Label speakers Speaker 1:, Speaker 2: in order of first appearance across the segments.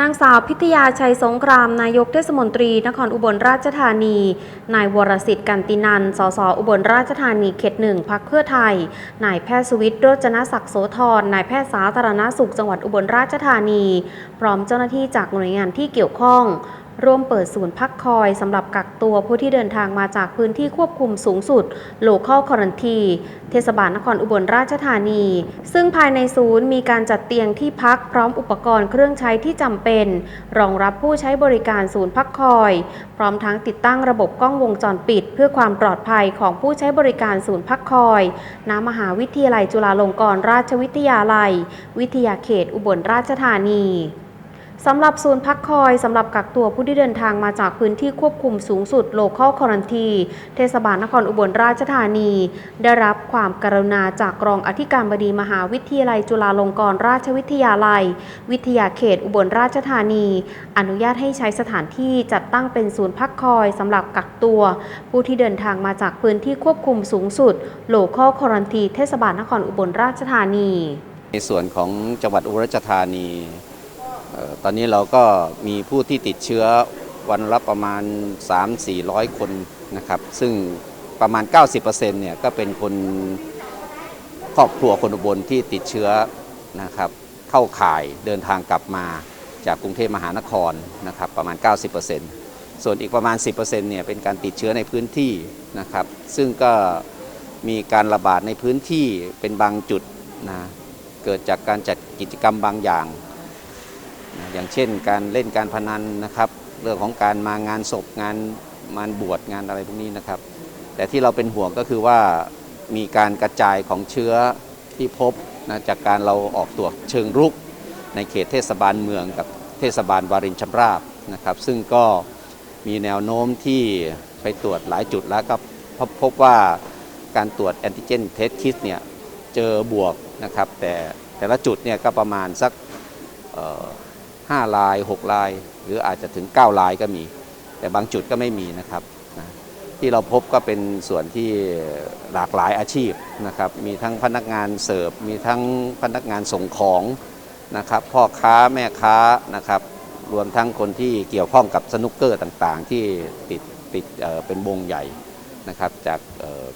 Speaker 1: นางสาวพิทยาชัยสงคราม นายกเทศมนตรี นครอุบลราชธานี นายวรสิทธิ์กันตินัน สสอุบลราชธานีเขตหนึ่งพักเพื่อไทย นายแพทย์สวิทย์โรจนศักดิ์โสธร นายแพทย์สาธารณสุขจังหวัดอุบลราชธานี พร้อมเจ้าหน้าที่จากหน่วยงานที่เกี่ยวข้อง ร่วมเปิดศูนย์พักคอยสำหรับกักตัวผู้ที่เดินทางมาจากพื้นที่ควบคุมสูงสุด Local Quarantine เทศบาลนครอุบลราชธานี ซึ่งภายในศูนย์มีการจัดเตียงที่พักพร้อมอุปกรณ์เครื่องใช้ที่จำเป็น รองรับผู้ใช้บริการศูนย์พักคอย พร้อมทั้งติดตั้งระบบกล้องวงจรปิด เพื่อความปลอดภัยของผู้ใช้บริการศูนย์พักคอยณมหาวิทยาลัยจุฬาลงกรณราชวิทยาลัย วิทยาเขตอุบลราชธานี สำหรับศูนย์พักคอยสำหรับกักตัวผู้ที่เดินทางมาจากพื้นที่ควบคุมสูงสุด Local Quarantine เทศบาลนครอุบลราชธานี ได้รับความกรุณาจากรองอธิการบดีมหาวิทยาลัยจุฬาลงกรณราชวิทยาลัย วิทยาเขตอุบลราชธานี อนุญาตให้ใช้สถานที่จัดตั้งเป็นศูนย์พักคอยสำหรับกักตัว ผู้ที่เดินทางมาจากพื้นที่ควบคุมสูงสุด Local Quarantine เทศบาลนครอุบลราชธานี
Speaker 2: ในส่วนของจังหวัดอุบลราชธานี ตอนนี้เราก็มีผู้ที่ติดเชื้อวันละประมาณ 3-400 คนนะครับ ซึ่งประมาณ 90%เนี่ยก็เป็นคนครอบครัวคนอุบลที่ติดเชื้อนะครับ เข้าข่ายเดินทางกลับมาจากกรุงเทพมหานครนะครับประมาณ 90%ส่วนอีกประมาณ 10%เนี่ยเป็นการติดเชื้อในพื้นที่นะครับ ซึ่งก็มีการระบาดในพื้นที่เป็นบางจุดนะเกิดจากการจัดกิจกรรมบางอย่าง อย่างเช่นการเล่นการพนันนะครับ เรื่องของการมางานศพงานมานบวชงานอะไรพวกนี้นะครับ แต่ที่เราเป็นห่วงก็คือว่ามีการกระจายของเชื้อที่พบนะจากการเราออกตรวจเชิงรุก ในเขตเทศบาลเมืองกับเทศบาลวารินชำราบนะครับ ซึ่งก็มีแนวโน้มที่ไปตรวจหลายจุดแล้วก็พบพบว่าการตรวจแอนติเจนเทสคิสเนี่ยเจอบวกนะครับ แต่แต่ละจุดเนี่ยก็ประมาณสัก เอ่อห้าลาย 6 ลาย หรืออาจจะถึง 9 ลายก็มี แต่บางจุดก็ไม่มีนะครับนะที่เราพบก็เป็นส่วนที่หลากหลายอาชีพนะครับมีทั้งพนักงานเสิร์ฟมีทั้งพนักงานส่งของนะครับพ่อค้าแม่ค้านะครับรวมทั้งคนที่เกี่ยวข้องกับสนุกเกอร์ต่างๆ ที่ติดติดเเป็นวงใหญ่นะครับจาก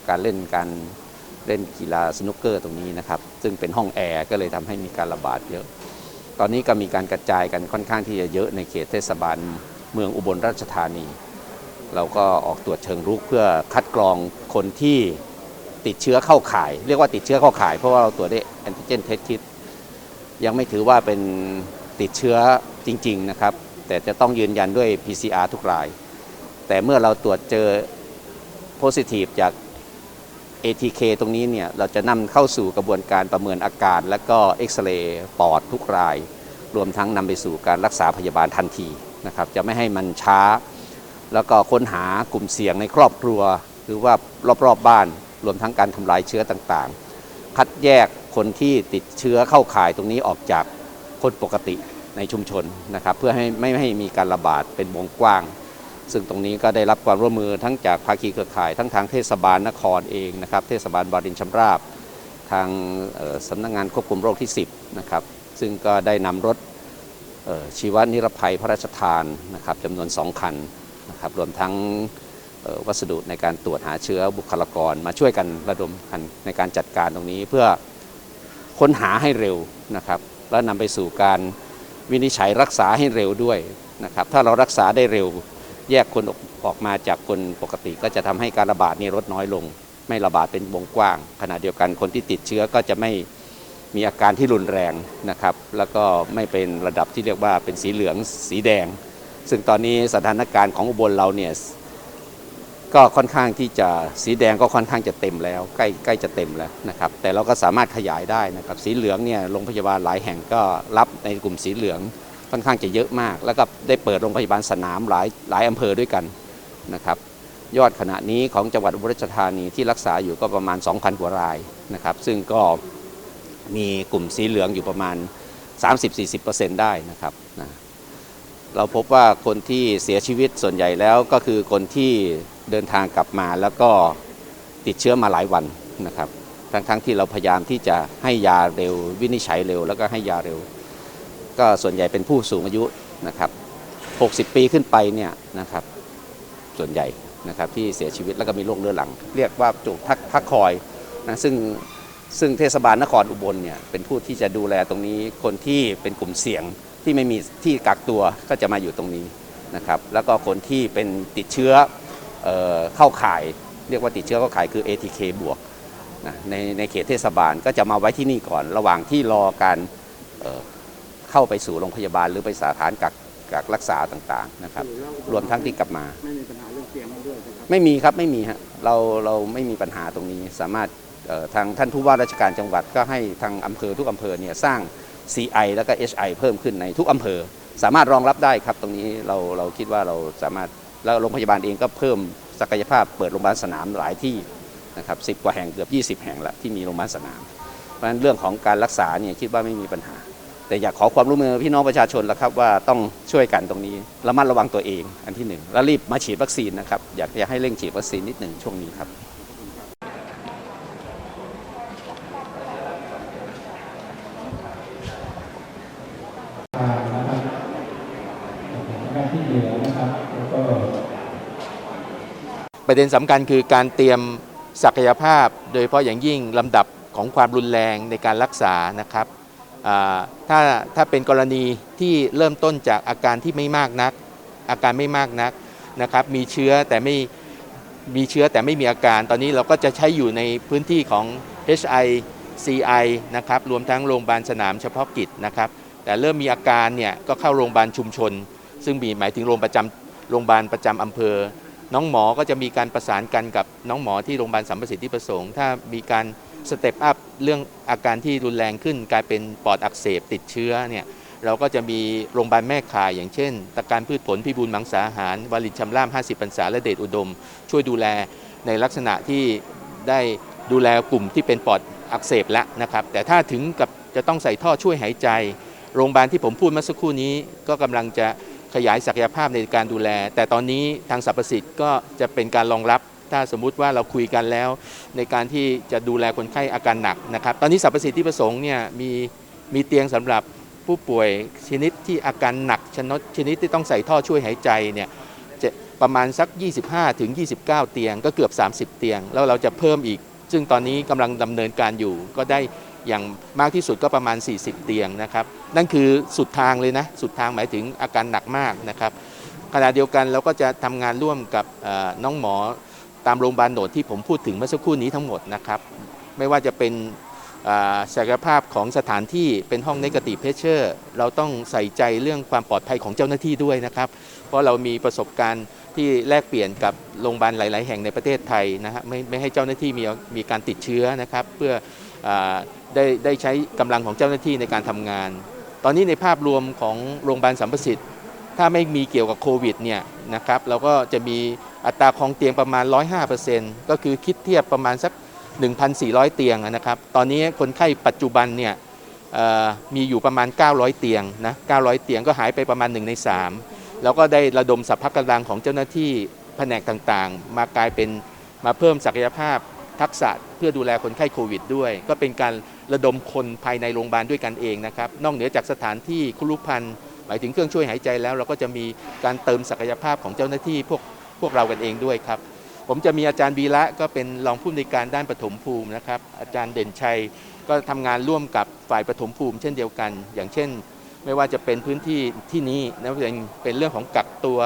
Speaker 2: การเล่นการเล่นกีฬาสนุกเกอร์ตรงนี้นะครับ ซึ่งเป็นห้องแอร์ก็เลยทำให้มีการระบาดเยอะ ตอนนี้ก็มีการกระจายกันค่อนข้างที่จะเยอะในเขตเทศบาลเมืองอุบลราชธานี เราก็ออกตรวจเชิงรุกเพื่อคัดกรองคนที่ติดเชื้อเข้าข่าย เรียกว่าติดเชื้อเข้าข่าย เพราะว่าเราตรวจได้แอนติเจนเทสคิดยังไม่ถือว่าเป็นติดเชื้อจริง ๆนะครับ แต่จะต้องยืนยันด้วย PCR ทุกราย แต่เมื่อเราตรวจเจอ positive จาก ATK ตรงนี้เนี่ยเราจะนำเข้าสู่กระบวนการประเมินอาการ และก็เอ็กซเรย์ปอดทุกราย รวมทั้งนำไปสู่การรักษาพยาบาลทันทีนะครับจะไม่ให้มันช้า แล้วก็ค้นหากลุ่มเสี่ยงในครอบครัว หรือว่ารอบๆบบ้าน รวมทั้งการทำลายเชื้อต่างๆ คัดแยกคนที่ติดเชื้อเข้าข่ายตรงนี้ออกจากคนปกติในชุมชนนะครับเพื่อให้ไม่ให้มีการระบาดเป็นวงกว้าง ซึ่งตรงนี้ก็ได้รับความร่วมมือทั้งจากภาคีเครือข่าย ทั้งทางเทศบาลนครเองนะครับเทศบาลบารินชำราบ ทางสำนักงานควบคุมโรคที่ 10นะครับซึ่งก็ได้นำรถชีวนิรภัยพระราชทานนะครับจำนวน 2 คันนะครับรวมทั้งวัสดุในการตรวจหาเชื้อบุคลากรมาช่วยกันระดมกันในการจัดการตรงนี้เพื่อค้นหาให้เร็วนะครับแล้วนำไปสู่การวินิจฉัยรักษาให้เร็วด้วยนะครับถ้าเรารักษาได้เร็ว แยกคนออกออกมาจากคนปกติ ก็จะทำให้การระบาดนี้ลดน้อยลง ไม่ระบาดเป็นวงกว้าง ขณะเดียวกันคนที่ติดเชื้อก็จะไม่มีอาการที่รุนแรงนะครับ แล้วก็ไม่เป็นระดับที่เรียกว่าเป็นสีเหลืองสีแดง ซึ่งตอนนี้สถานการณ์ของอุบลเราเนี่ยก็ค่อนข้างที่จะสีแดงก็ค่อนข้างจะเต็มแล้ว ใกล้ใกล้จะเต็มแล้วนะครับ แต่เราก็สามารถขยายได้นะครับ สีเหลืองเนี่ยโรงพยาบาลหลายแห่งก็รับในกลุ่มสีเหลือง ค่อนข้างจะเยอะมาก แล้วก็ได้เปิดโรงพยาบาลสนามหลายหลายอำเภอด้วยกันนะครับยอดขณะนี้ของจังหวัดอุบลราชธานีที่รักษาอยู่ก็ประมาณ 2,000 กว่ารายนะครับ ซึ่งก็มีกลุ่มสีเหลืองอยู่ประมาณ 30-40%ได้นะครับนะเราพบว่าคนที่เสียชีวิตส่วนใหญ่แล้วก็คือคนที่เดินทางกลับมาแล้วก็ติดเชื้อมาหลายวันนะครับ ทั้งๆที่เราพยายามที่จะให้ยาเร็ว วินิจฉัยเร็ว แล้วก็ให้ยาเร็ว ก็ส่วนใหญ่เป็นผู้สูงอายุนะครับ 60 ปีขึ้นไปเนี่ยนะครับส่วนใหญ่นะครับที่เสียชีวิตแล้วก็มีโรคเรื้อรัง เรียกว่าจุกทักพักคอยนะซึ่งซึ่งเทศบาลนครอุบลเนี่ยเป็นผู้ที่จะดูแลตรงนี้คนที่เป็นกลุ่มเสี่ยงที่ไม่มีที่กักตัวก็จะมาอยู่ตรงนี้นะครับแล้วก็คนที่เป็นติดเชื้อเออเข้าข่าย เรียกว่าติดเชื้อเข้าข่ายคือ ATK บวกนะในในเขตเทศบาลก็จะมาไว้ที่นี่ก่อน ระหว่างที่รอการ เอ่อเข้าไปสู่โรงพยาบาลหรือไปสถานกักกักรักษาต่างๆนะครับ รวมทั้งที่กลับมา
Speaker 3: ไม่มีปัญหาเรื่องเตียงด้วยนะครับ
Speaker 2: ไม่มีครับไม่มีฮะเราเราไม่มีปัญหาตรงนี้สามารถเอ่อทางท่านผู้ว่าราชการจังหวัดก็ให้ทางอำเภอทุกอำเภอเนี่ยสร้าง CI แล้วก็ HI เพิ่มขึ้นในทุกอำเภอ สามารถรองรับได้ครับ ตรงนี้เราเราคิดว่าเราสามารถแล้วโรงพยาบาลเองก็เพิ่มศักยภาพเปิดโรงพยาบาลสนามหลายที่นะครับสิกว่าแห่งเกือบ 20 แห่งละที่มีโรงพยาบาลสนาม เพราะฉะนั้นเรื่องของการรักษาเนี่ยคิดว่าไม่มีปัญหา แต่อยากขอความร่วมมือพี่น้องประชาชนแล้วครับว่าต้องช่วยกันตรงนี้ระมัดระวังตัวเอง อันที่หนึ่งแล้วรีบมาฉีดวัคซีนนะครับอยากจะให้เร่งฉีดวัคซีนนิดหนึ่งช่วงนี้ครับ
Speaker 4: ประเด็นสำคัญคือการเตรียมศักยภาพ โดยเฉพาะอย่างยิ่งลำดับของความรุนแรงในการรักษานะครับ ถ้าถ้าเป็นกรณีที่เริ่มต้นจากอาการที่ไม่มากนัก อาการไม่มากนักนะครับมีเชื้อแต่ไม่มีเชื้อแต่ไม่มีอาการ ตอนนี้เราก็จะใช้อยู่ในพื้นที่ของ HI CI นะครับรวมทั้งโรงพยาบาลสนามเฉพาะกิจนะครับ แต่เริ่มมีอาการเนี่ยก็เข้าโรงพยาบาลชุมชน ซึ่งมีหมายถึงโรงประจำโรงพยาบาลประจำอำเภอ น้องหมอก็จะมีการประสานกันกับน้องหมอที่โรงพยาบาลสัมประสิทธิประสงค์ ถ้ามีการ สเต็ปอัพเรื่องอาการที่รุนแรงขึ้น กลายเป็นปอดอักเสบติดเชื้อเนี่ยเราก็จะมีโรงพยาบาลแม่ข่ายอย่างเช่นตะการพืชผลพิบูลมังสาหารวารินชำร่าม 50พรรษาและเดชอุดม ช่วยดูแลในลักษณะที่ได้ดูแลกลุ่มที่เป็นปอดอักเสบแล้วนะครับ แต่ถ้าถึงกับจะต้องใส่ท่อช่วยหายใจ โรงพยาบาลที่ผมพูดเมื่อสักครู่นี้ ก็กำลังจะขยายศักยภาพในการดูแล แต่ตอนนี้ทางสรรพสิทธิ์ก็จะเป็นการรองรับ ถ้าสมมุติว่าเราคุยกันแล้ว ในการที่จะดูแลคนไข้อาการหนักนะครับ ตอนนี้สรรพสิทธิประสงค์เนี่ยมีมีเตียงสำหรับผู้ป่วยชนิดที่อาการหนักชนิดชนิดที่ต้องใส่ท่อช่วยหายใจเนี่ยจะประมาณสัก 25ถึง29 เตียง ก็เกือบ 30 เตียง แล้วเราจะเพิ่มอีก ซึ่งตอนนี้กำลังดำเนินการอยู่ ก็ได้อย่างมากที่สุดก็ประมาณ 40 เตียงนะครับ นั่นคือสุดทางเลยนะ สุดทางหมายถึงอาการหนักมากนะครับขณะเดียวกันเราก็จะทำงานร่วมกับน้องหมอ ตามโรงพยาบาลโหนดที่ผมพูดถึงเมื่อสักครู่นี้ทั้งหมดนะครับ ไม่ว่าจะเป็นศักยภาพของสถานที่เป็นห้อง negative pressure เราต้องใส่ใจเรื่องความปลอดภัยของเจ้าหน้าที่ด้วยนะครับ เพราะเรามีประสบการณ์ที่แลกเปลี่ยนกับโรงพยาบาลหลาย ๆ แห่งในประเทศไทยนะฮะไม่ไม่ให้เจ้าหน้าที่มีมีการติดเชื้อนะครับ เพื่ออได้ได้ใช้กำลังของเจ้าหน้าที่ในการทำงาน ตอนนี้ในภาพรวมของโรงพยาบาลสัมประสิทธิ์ถ้าไม่มีเกี่ยวกับโควิดเนี่ยนะครับเราก็จะมี อัตราครองเตียงประมาณ 105%ก็คือคิดเทียบประมาณสัก 1,400 เตียงนะครับ ตอนนี้คนไข้ปัจจุบันเนี่ยมีอยู่ประมาณ 900 เตียงนะ 900 เตียงก็หายไปประมาณ 1 ใน 3 แล้วก็ได้ระดมสัพพะกำลังของเจ้าหน้าที่แผนกต่างๆ มากลายเป็นมาเพิ่มศักยภาพทักษะเพื่อดูแลคนไข้โควิดด้วย ก็เป็นการระดมคนภายในโรงพยาบาลด้วยกันเองนะครับ นอกเหนือจากสถานที่คุรุพันธ์หมายถึงเครื่องช่วยหายใจแล้ว เราก็จะมีการเติมศักยภาพของเจ้าหน้าที่พวก พวกเรากันเองด้วยครับ ผมจะมีอาจารย์วีระก็เป็นรองผู้อำนวยการด้านปฐมภูมินะครับ อาจารย์เด่นชัยก็ทำงานร่วมกับฝ่ายปฐมภูมิ เช่นเดียวกัน อย่างเช่น ไม่ว่าจะเป็นพื้นที่ที่นี้นะเป็นเป็นเรื่องของกักตัว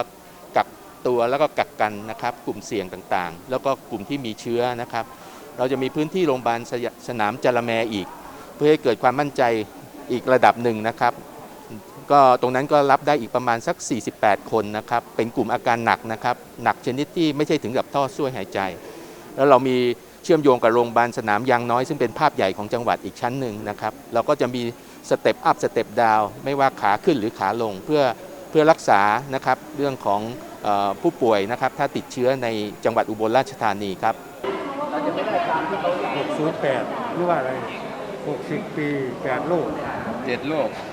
Speaker 4: กักตัวแล้วก็กักกันนะครับ กลุ่มเสี่ยงต่างๆ แล้วก็กลุ่มที่มีเชื้อนะครับ เราจะมีพื้นที่โรงพยาบาลสสนามจาระแมอีก เพื่อให้เกิดความมั่นใจอีกระดับหนึ่งนะครับ ก็ตรงนั้นก็รับได้อีกประมาณสัก 48 คนนะครับ เป็นกลุ่มอาการหนักนะครับ หนักชนิดที่ไม่ใช่ถึงกับท่อช่วยหายใจ แล้วเรามีเชื่อมโยงกับโรงพยาบาลสนามยางน้อย ซึ่งเป็นภาพใหญ่ของจังหวัดอีกชั้นหนึ่งนะครับ เราก็จะมีสเต็ปอัพสเต็ปดาวไม่ว่าขาขึ้นหรือขาลงเพื่อเพื่อรักษานะครับเรื่องของเออผู้ป่วยนะครับ ถ้าติดเชื้อในจังหวัดอุบลราชธานีครับ
Speaker 3: 608หรือว่าอะไร 60 ปี 8 โลก
Speaker 5: เจ็ดโลก